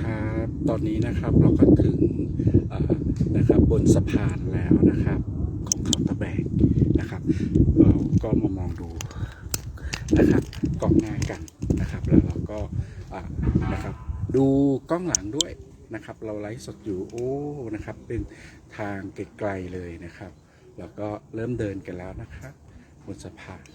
ครับ ตอนนี้นะครับเราก็ถึงนะครับบนสะพานแล้วนะครับของเขาตะแบกนะครับ เราก็มามองดูนะครับกล้องหน้ากันนะครับ แล้วเราก็นะครับดูกล้องหลังด้วยนะครับ เราไลฟ์สดอยู่โอ้นะครับ เป็นทางไกลๆเลยนะครับ แล้วก็เริ่มเดินกันแล้วนะครับบนสะพาน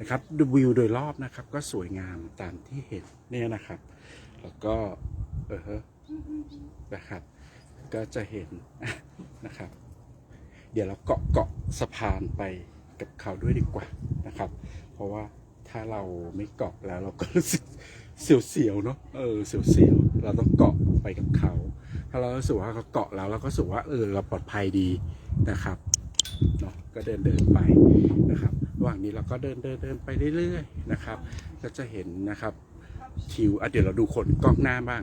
นะครับดูวิวโดยรอบนะครับ ก็สวยงามตามที่เห็นเนี่ยนะครับ แล้วก็เออนะครับ ก็จะเห็นนะครับ เดี๋ยวเราเกาะเกาะสะพานไปกับเขาด้วยดีกว่านะครับ เพราะว่าถ้าเราไม่เกาะแล้วเราก็รู้สึกเสียวๆเนาะเออเสียวๆเราต้องเกาะไปกับเขา ถ้าเรารู้สึกว่าเขาเกาะแล้วเราก็รู้สึกว่าเออเราปลอดภัยดีนะครับเนาะก็เดินเดินไปนะครับ ระหว่างนี้เราก็เดินเดินเดินไปเรื่อยๆนะครับ ก็จะเห็นนะครับทิวอะเดี๋ยวเราดูคนกล้องหน้าบ้าง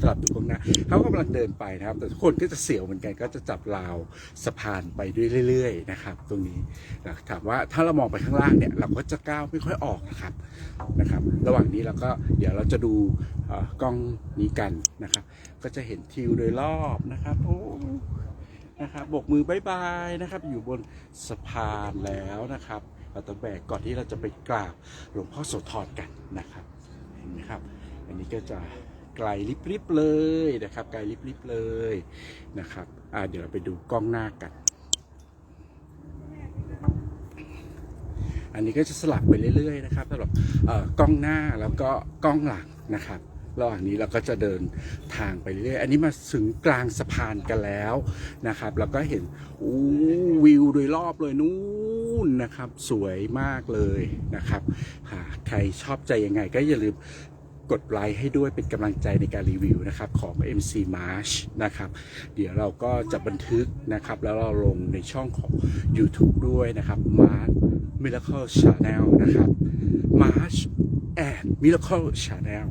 สลับดูกล้องหน้าเขากำลังเดินไปนะครับ แต่ทุกคนก็จะเสียวเหมือนกันก็จะจับราวสะพานไปด้วยเรื่อยๆนะครับ ตรงนี้นะถามว่าถ้าเรามองไปข้างล่างเนี่ย เราก็จะก้าวไม่ค่อยออกนะครับนะครับ ระหว่างนี้เราก็เดี๋ยวเราจะดูกล้องนี้กันนะครับ ก็จะเห็นทิวโดยรอบนะครับโอ้นะครับโบกมือบายบายนะครับ อยู่บนสะพานแล้วนะครับ เราต้องแบกก่อนที่เราจะไปกราบหลวงพ่อโสธรกันนะครับ เห็นไหมครับ อันนี้ก็จะไกลลิบๆเลยนะครับ ไกลลิบๆเลยนะครับอ่าเดี๋ยวเราไปดูกล้องหน้ากัน อันนี้ก็จะสลับไปเรื่อยๆนะครับสำหรับเอ่อกล้องหน้าแล้วก็กล้องหลังนะครับ ระหว่างนี้เราก็จะเดินทางไปเรื่อยอันนี้มาถึงกลางสะพานกันแล้วนะครับแล้วก็เห็นวิวโดยรอบเลยนู่นนะครับ สวยมากเลยนะครับใครชอบใจยังไงก็อย่าลืมกดไลค์ให้ด้วยเป็นกำลังใจในการรีวิวนะครับของ MC March นะครับ เดี๋ยวเราก็จะบันทึกนะครับ แล้วเราลงในช่องของ YouTube ด้วยนะครับ March Miracle Channel นะครับ March and Miracle Channel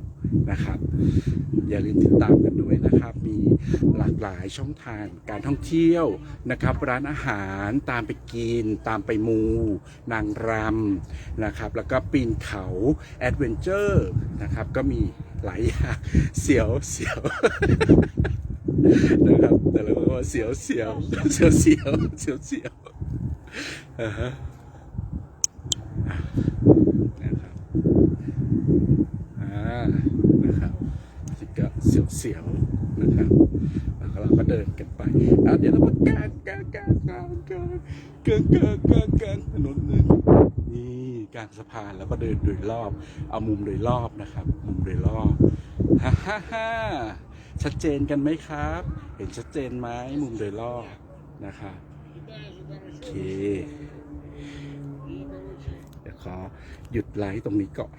นะครับ อย่าลืมติดตามกันด้วยนะครับ มีหลากหลายช่องทางการท่องเที่ยวนะครับ ร้านอาหารตามไปกิน ตามไปมู นางรำนะครับ แล้วก็ปีนเขาแอดเวนเจอร์นะครับ ก็มีหลายอย่างเสียวเสียวนะครับแต่ละคนก็ว่าเสียวเสียวเสียวเสียวเสียวเสียวอ่าฮะนะครับ อ่า นะครับสิ เสียวนะครับแล้วเราก็เดินกันไปอะเดี๋ยวเรามากางกางกางกางกางกางกางกางกางถนนหนึ่งนี่กลางสะพานแล้วก็เดินโดยรอบ เอามุมโดยรอบนะครับ มุมโดยรอบฮ่าฮ่าฮ่าชัดเจนกันไหมครับ เห็นชัดเจนไหมมุมโดยรอบนะครับโอเค เดี๋ยวขอหยุดไลฟ์ตรงนี้ก่อน